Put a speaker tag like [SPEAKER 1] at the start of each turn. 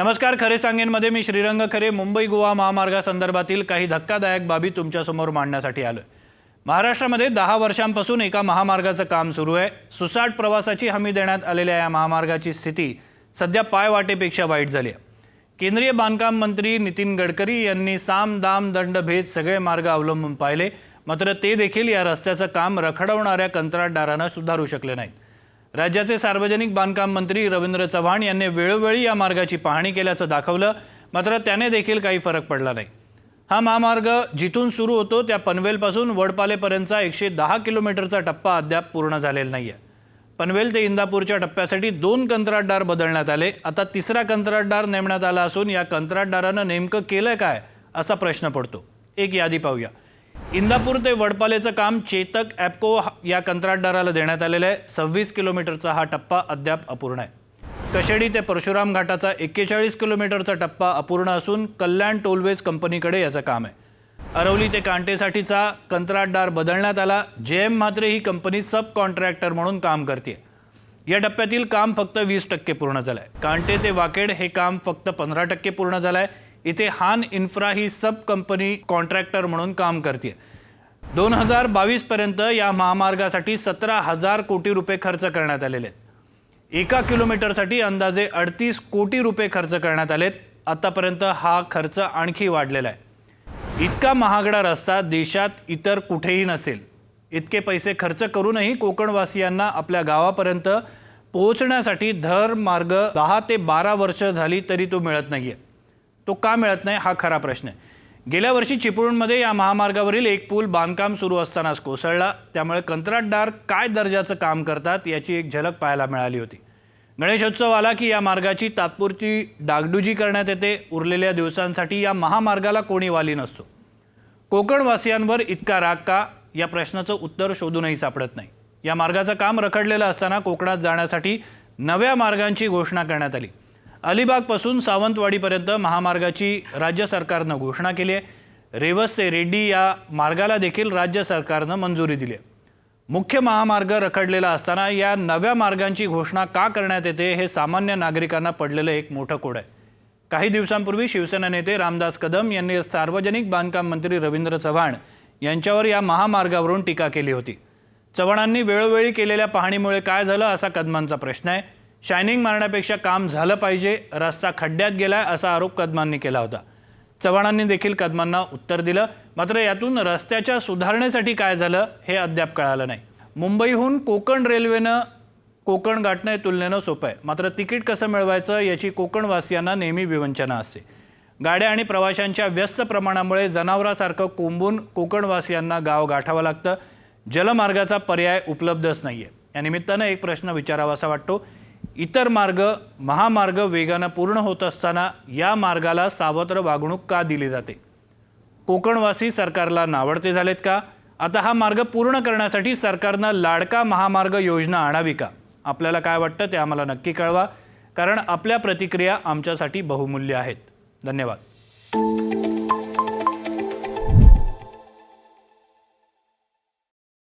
[SPEAKER 1] नमस्कार खरे सांगेनमध्ये मी श्रीरंग खरे मुंबई गोवा महामार्गासंदर्भातील काही धक्कादायक बाबी तुमच्यासमोर मांडण्यासाठी आलोय. महाराष्ट्रामध्ये दहा वर्षांपासून एका महामार्गाचं काम सुरू आहे. सुसाट प्रवासाची हमी देण्यात आलेल्या या महामार्गाची स्थिती सध्या पायवाटेपेक्षा वाईट झाली आहे. केंद्रीय बांधकाम मंत्री नितीन गडकरी यांनी साम दाम दंड भेद सगळे मार्ग अवलंबून पाहिले मात्र ते देखील या रस्त्याचं काम रखडवणाऱ्या कंत्राटदारांना सुधारू शकले नाहीत. राज्याचे सार्वजनिक बांधकाम मंत्री रवींद्र चव्हाण यांनी वेळोवेळी या मार्गाची पाहणी केल्याचं दाखवलं मात्र त्याने देखील काही फरक पडला नाही. हा महामार्ग जिथून सुरू होतो त्या पनवेलपासून वडपालेपर्यंतचा एकशे दहा किलोमीटरचा टप्पा अद्याप पूर्ण झालेला नाही आहे पनवेल ते इंदापूरच्या टप्प्यासाठी दोन कंत्राटदार बदलण्यात आले. आता तिसरा कंत्राटदार नेमण्यात आला असून या कंत्राटदारानं नेमकं केलं काय असा प्रश्न पडतो. एक यादी पाहूया. इंदापूर ते वडपालेचं काम चेतक ॲपको या कंत्राटदाराला देण्यात आलेलं आहे. सव्वीस किलोमीटरचा हा टप्पा अद्याप अपूर्ण आहे. कशेडी ते परशुराम घाटाचा एक्केचाळीस किलोमीटरचा टप्पा अपूर्ण असून कल्याण टोलवेज कंपनीकडे याचं काम आहे. अरवली ते कांटेसाठीचा कंत्राटदार बदलण्यात आला. जे एम मात्रे ही कंपनी सब कॉन्ट्रॅक्टर म्हणून काम करते या टप्प्यातील काम फक्त वीस टक्के पूर्ण झालं आहे कांटे ते वाकेड हे काम फक्त पंधरा टक्के पूर्ण झालं आहे इथे हान इन्फ्रा ही सब कंपनी कॉन्ट्रॅक्टर म्हणून काम करते दोन हजार बावीसपर्यंत या महामार्गासाठी सतरा हजार कोटी रुपये खर्च करण्यात आलेले आहेत. एका किलोमीटरसाठी अंदाजे अडतीस कोटी रुपये खर्च करण्यात आलेत. आतापर्यंत हा खर्च आणखी वाढलेला आहे. इतका महागडा रस्ता देशात इतर कुठेही नसेल. इतके पैसे खर्च करूनही कोकणवासियांना आपल्या गावापर्यंत पोहोचण्यासाठी धर मार्ग दहा ते बारा वर्ष झाली तरी तो मिळत नाही आहे तो का मिळत नाही हा खरा प्रश्न आहे. गेल्या वर्षी चिपळूणमध्ये या महामार्गावरील एक पूल बांधकाम सुरू असतानाच कोसळला. त्यामुळे कंत्राटदार काय दर्जाचं काम करतात याची एक झलक पाहायला मिळाली होती. गणेशोत्सव आला की या मार्गाची तात्पुरती डागडुजी करण्यात येते. उरलेल्या दिवसांसाठी या महामार्गाला कोणी वाली नसतो. कोकणवासियांवर इतका राग का? या प्रश्नाचं उत्तर शोधूनही सापडत नाही. या मार्गाचं काम रखडलेलं असताना कोकणात जाण्यासाठी नव्या मार्गांची घोषणा करण्यात आली. अलिबागपासून सावंतवाडीपर्यंत महामार्गाची राज्य सरकारनं घोषणा केली आहे. रेवस रेड्डी या मार्गाला देखील राज्य सरकारनं मंजुरी दिली आहे. मुख्य महामार्ग रखडलेला असताना या नव्या मार्गांची घोषणा का करण्यात येते हे सामान्य नागरिकांना पडलेलं एक मोठं कोड आहे. काही दिवसांपूर्वी शिवसेना नेते रामदास कदम यांनी सार्वजनिक बांधकाम मंत्री रवींद्र चव्हाण यांच्यावर या महामार्गावरून टीका केली होती. चव्हाणांनी वेळोवेळी केलेल्या पाहणीमुळे काय झालं असा कदमांचा प्रश्न आहे. शायनिंग मारण्यापेक्षा काम झालं पाहिजे रस्ता खड्ड्यात गेलाय असा आरोप कदमांनी केला होता. चव्हाणांनी देखील कदमांना उत्तर दिलं. मात्र यातून रस्त्याच्या सुधारणेसाठी काय झालं हे अद्याप कळालं नाही. मुंबईहून कोकण रेल्वेनं कोकण गाठणं हे तुलनेनं सोपं आहे. मात्र तिकीट कसं मिळवायचं याची कोकणवासियांना नेहमी विवंचना असते. गाड्या आणि प्रवाशांच्या व्यस्त प्रमाणामुळे जनावरासारखं कोंबून कोकणवासियांना गाव गाठावं लागतं. जलमार्गाचा पर्याय उपलब्धच नाही आहे या निमित्तानं एक प्रश्न विचारावासा वाटतो. इतर मार्ग महामार्ग वेगानं पूर्ण होत असताना या मार्गाला सावत्र वागणूक का दिली जाते? कोकणवासी सरकारला नावडते झालेत का? आता हा मार्ग पूर्ण करण्यासाठी सरकारनं लाडका महामार्ग योजना आणावी का? आपल्याला काय वाटतं ते आम्हाला नक्की कळवा कारण आपल्या प्रतिक्रिया आमच्यासाठी बहुमूल्य आहेत. धन्यवाद.